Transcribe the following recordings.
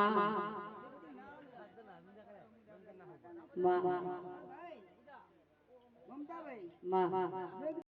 মা মা মা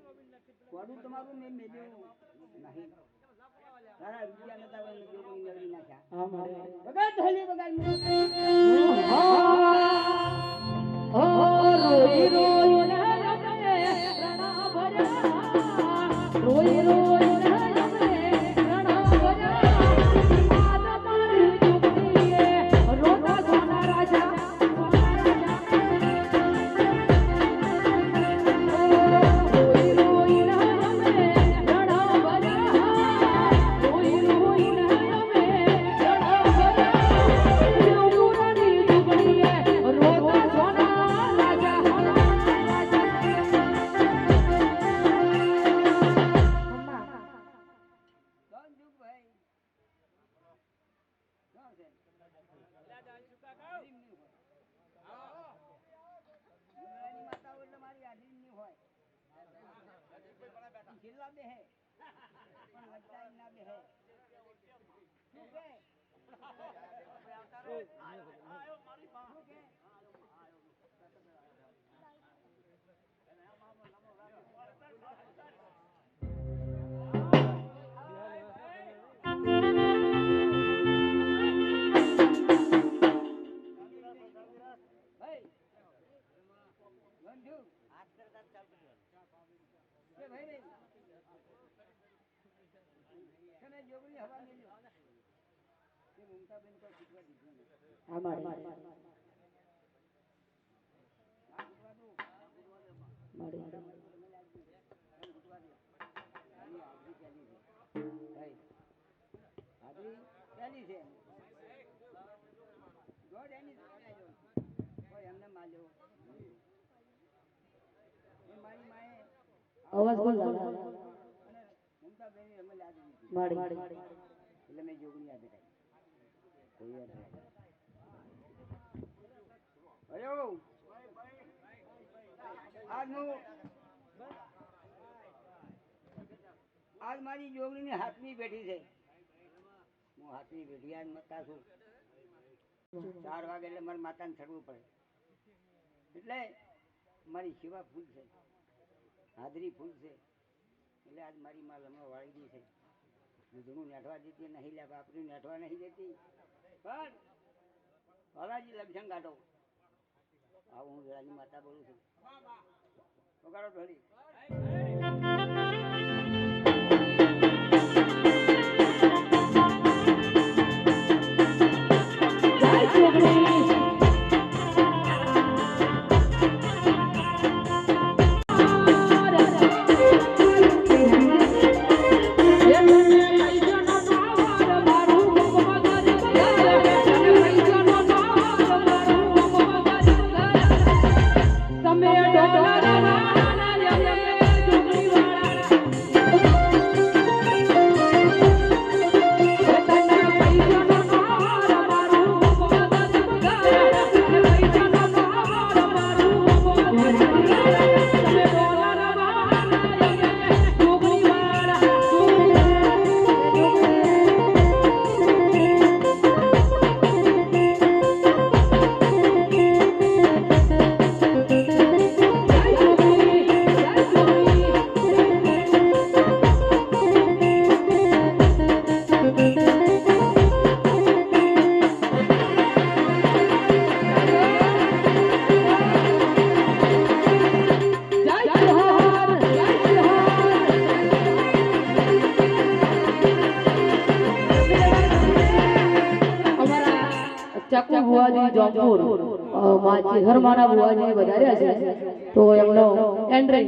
કોડું તમારું મેં મેજો નહીં. તારા રૂપિયા નતા પણ મેજો કોઈ મેળવી નાખ્યા. હા મારે બગાડ થલી બગાડ ઓ રોઈ રોઈ ને રમે રણા ભર્યા જિલ્લા બે હે. પણ વડતાલ ના બે હે. શું કે? બંધુ ભાઈ રે. તને જોગણી હવા નહીં તે મમતાબેન કોઈ શીખવા દીધું નહીં. અમારે. મળે અવાજ બોલ દાદા. મળે એટલે મેં જોગણી યાદ કોઈ અયો આજનું આજ મારી જોગણીની હાથની પેઢી છે. હું હાથની બેઠી આજ મતા છું. ચાર વાગે એટલે મારે માતાને ચડવું પડે. એટલે મારી સેવા ફૂલ છે હાજરી ફૂલ છે. એટલે આજ મારી માલ હમણાં વાળી દી છે. દૂધનું નેઠવા દેતી નહીં લે, બાપરી નેઠવા નહીં દેતી. પણ વાલાજી લક્ષણ કાઢો આવું હું જલાની માતા બોલું છું. વગાડો ઢોલી બુવાજી જોધપુર અ, બુવાજી વધાર્યા છે. તો એમનો એન્ટ્રી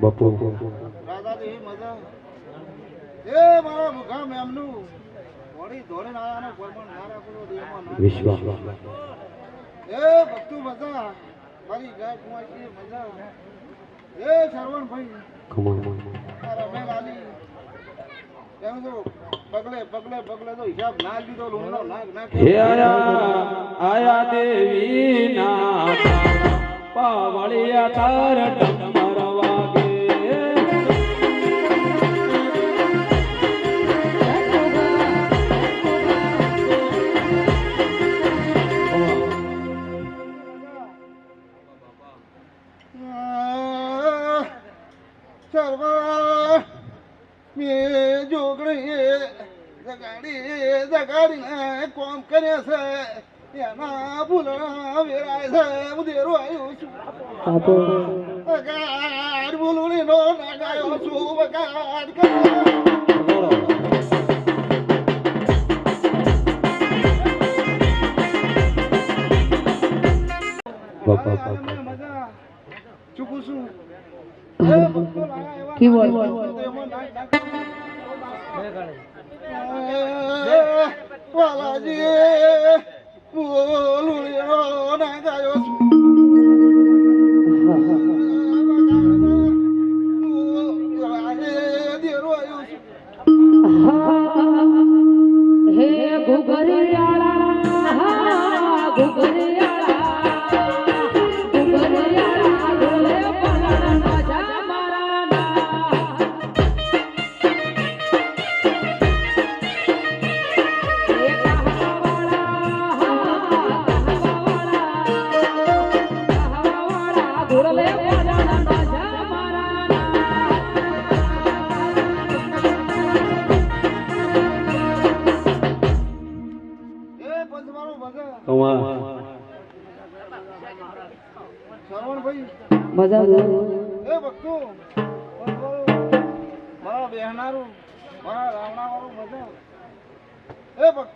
બાપુ. રાધાજી મજા. એ મારા મુખા એમનું. વળી ધોળીને આયાનો પરમણ ના રાખો દેહમાં ના વિશ્વ એ ભક્તુ મજા. મારી ગાય કુંવારી મજા. એ શ્રવણ ભાઈ ખમા મારા મેં હે આયા આયા દેવી ના પાવળિયા તાર કરે છે એના ભૂલણા વેરાય છે ઉદેરો આવ્યો છું વગાડ ભૂલણી નો નાગાયો છું વગાડ ચૂકું છું એ ભક્તો લાયા એવા કીબોર્ડ. એમાં નાખ નાખ. એ, વાલાજી બોલું ના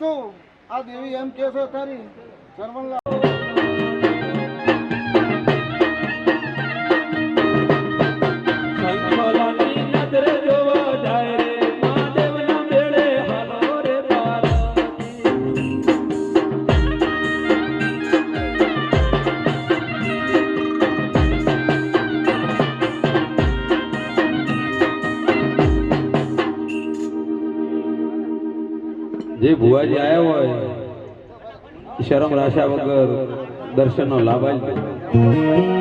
ભક્તો આ દેવી એમ કે છે તારી શરમ રાશા વગર દર્શનનો લાભ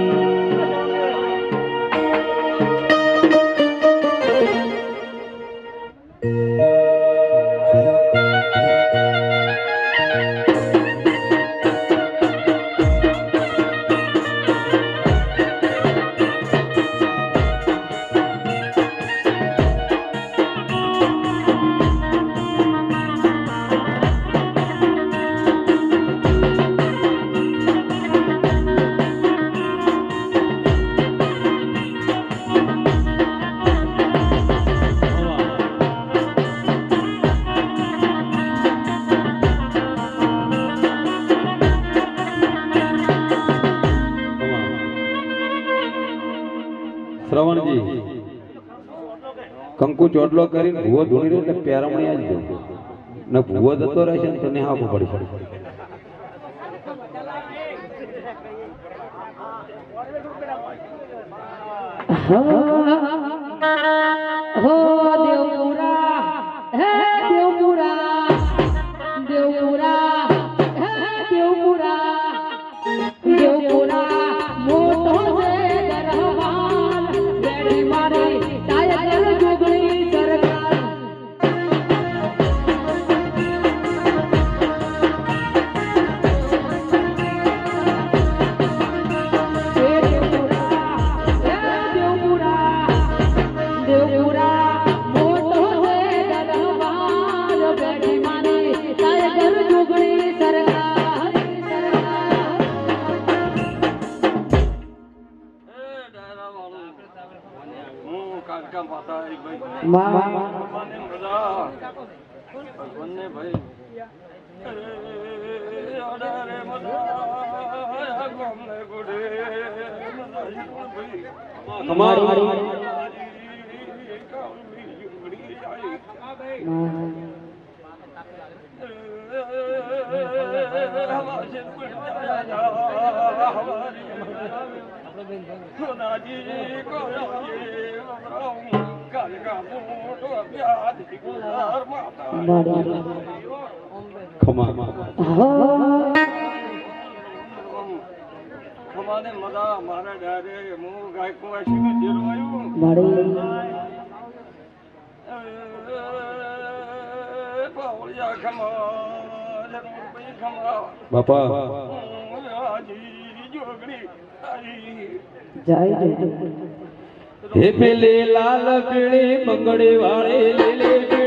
કંકુ ચોટલો કરીને ભૂવો ધૂણી રહ્યો એટલે પેરમણી આવી જવું ને ભૂવો જતો રહેશે ને તને હાપું પડી. હો. અમારી ખમા. અમારે મજા મારે ડારે હું ગાયકું આશીને જીરવાયું ભણી પાવળિયા ખમા ખમા બાપા. જોગડી જાય હે પેલે લાલ પીળી બંગડી વાળી લીલી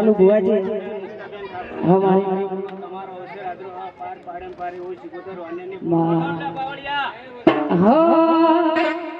લાલુ ભુવાજી હમારી હો.